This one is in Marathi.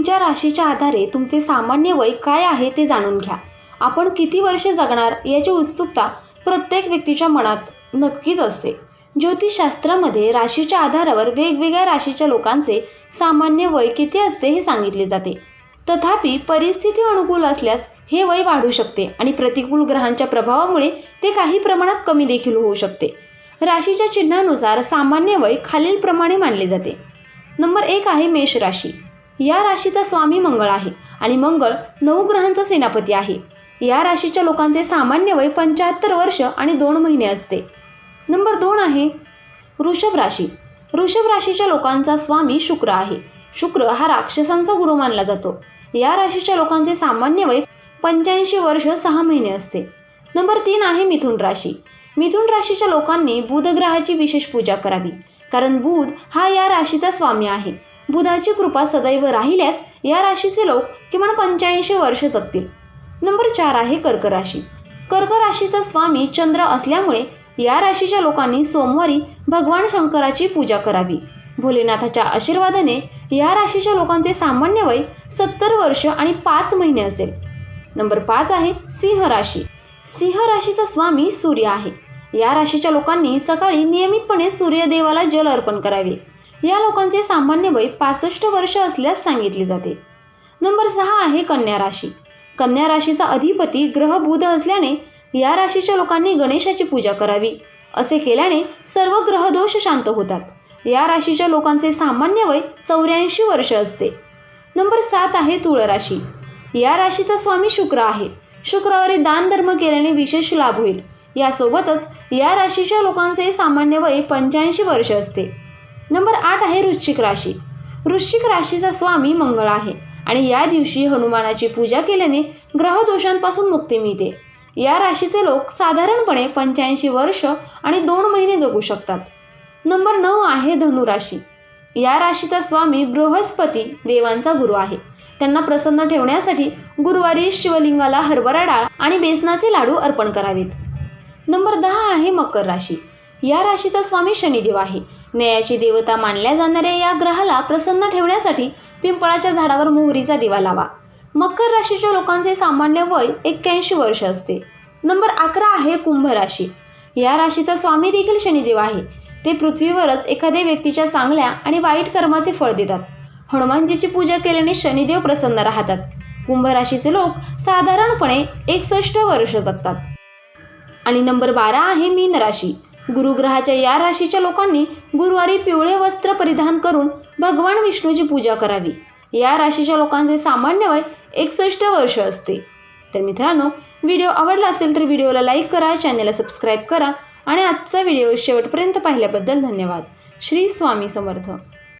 तुमच्या राशीच्या आधारे तुमचे सामान्य वय काय आहे ते जाणून घ्या. आपण किती वर्षे जगणार याची उत्सुकता प्रत्येक व्यक्तीच्या मनात नक्कीच असते. ज्योतिषशास्त्रामध्ये राशीच्या आधारावर वेगवेगळ्या राशीच्या लोकांचे सामान्य वय किती असते हे सांगितले जाते. तथापि परिस्थिती अनुकूल असल्यास हे वय वाढू शकते आणि प्रतिकूल ग्रहांच्या प्रभावामुळे ते काही प्रमाणात कमी देखील होऊ शकते. राशीच्या चिन्हानुसार सामान्य वय खालीलप्रमाणे मानले जाते. नंबर एक आहे मेष राशी. या राशीचा स्वामी मंगळ आहे आणि मंगळ नऊ ग्रहांचा सेनापती आहे. या राशीच्या लोकांचे सामान्य वय पंच्याहत्तर वर्ष आणि दोन महिने असते. नंबर दोन आहे वृषभ राशी. वृषभ राशीच्या लोकांचा स्वामी शुक्र आहे. शुक्र हा राक्षसांचा गुरु मानला जातो. या राशीच्या लोकांचे सामान्य वय पंच्याऐंशी वर्ष सहा महिने असते. नंबर तीन आहे मिथुन राशी. मिथुन राशीच्या लोकांनी बुध ग्रहाची विशेष पूजा करावी. कारण बुध हा या राशीचा स्वामी आहे. बुधाची कृपा सदैव राहिल्यास या राशीचे लोक किमान पंच्याऐंशी वर्ष जगतील. नंबर चार आहे कर्क राशी. कर्क राशीचा स्वामी चंद्र असल्यामुळे या राशीच्या लोकांनी सोमवारी भगवान शंकराची पूजा करावी. भोलेनाथाच्या आशीर्वादाने या राशीच्या लोकांचे सामान्य वय सत्तर वर्ष आणि पाच महिने असेल. नंबर पाच आहे सिंह राशी. सिंह राशीचा स्वामी सूर्य आहे. या राशीच्या लोकांनी सकाळी नियमितपणे सूर्यदेवाला जल अर्पण करावे. या लोकांचे सामान्य वय पासष्ट वर्ष असल्यास सांगितले जाते. नंबर सहा आहे कन्या राशी. कन्या राशीचा अधिपती ग्रह बुध असल्याने या राशीच्या लोकांनी गणेशाची पूजा करावी असे केल्याने सर्व ग्रहदोष शांत होतात. या राशीच्या लोकांचे सामान्य वय चौऱ्याऐंशी वर्ष असते. नंबर सात आहे तुळ राशी या राशीचा स्वामी शुक्र आहे. शुक्रवारी दानधर्म केल्याने विशेष लाभ होईल. यासोबतच या राशीच्या लोकांचे सामान्य वय पंच्याऐंशी वर्ष असते. नंबर आठ आहे वृश्चिक राशी. वृश्चिक राशीचा स्वामी मंगळ आहे आणि या दिवशी हनुमानाची पूजा केल्याने ग्रहदोषांपासून मुक्ती मिळते. या राशीचे लोक साधारणपणे पंच्याऐंशी वर्ष आणि दोन महिने जगू शकतात. नंबर नऊ आहे धनुराशी या राशीचा स्वामी बृहस्पती देवांचा गुरु आहे. त्यांना प्रसन्न ठेवण्यासाठी गुरुवारी शिवलिंगाला हरभरा डाळ आणि बेसनाचे लाडू अर्पण करावेत. नंबर दहा आहे मकर राशी. या राशीचा स्वामी शनिदेव आहे न्यायाची देवता मानल्या जाणाऱ्या या ग्रहाला प्रसन्न ठेवण्यासाठी पिंपळाच्या झाडावर मोहरीचा दिवा लावा. मकर राशीच्या लोकांचे सामान्य वय एक्क्याऐंशी वर्ष असते. नंबर अकरा आहे कुंभ राशी. या राशीचा स्वामी देखील शनिदेव आहे. ते पृथ्वीवरच एखाद्या व्यक्तीच्या चांगल्या आणि वाईट कर्माचे फळ देतात. हनुमानजीची पूजा केल्याने शनिदेव प्रसन्न राहतात. कुंभ राशीचे लोक साधारणपणे एकसष्ट वर्ष जगतात. आणि नंबर बारा आहे मीन राशी. गुरुग्रहाच्या या राशीच्या लोकांनी गुरुवारी पिवळे वस्त्र परिधान करून भगवान विष्णूची पूजा करावी. या राशीच्या लोकांचे सामान्य वय एकसष्ट वर्ष असते. तर मित्रांनो व्हिडिओ आवडला असेल तर व्हिडिओला लाईक करा चॅनलला सबस्क्राईब करा आणि आजचा व्हिडिओ शेवटपर्यंत पाहिल्याबद्दल धन्यवाद. श्री स्वामी समर्थ.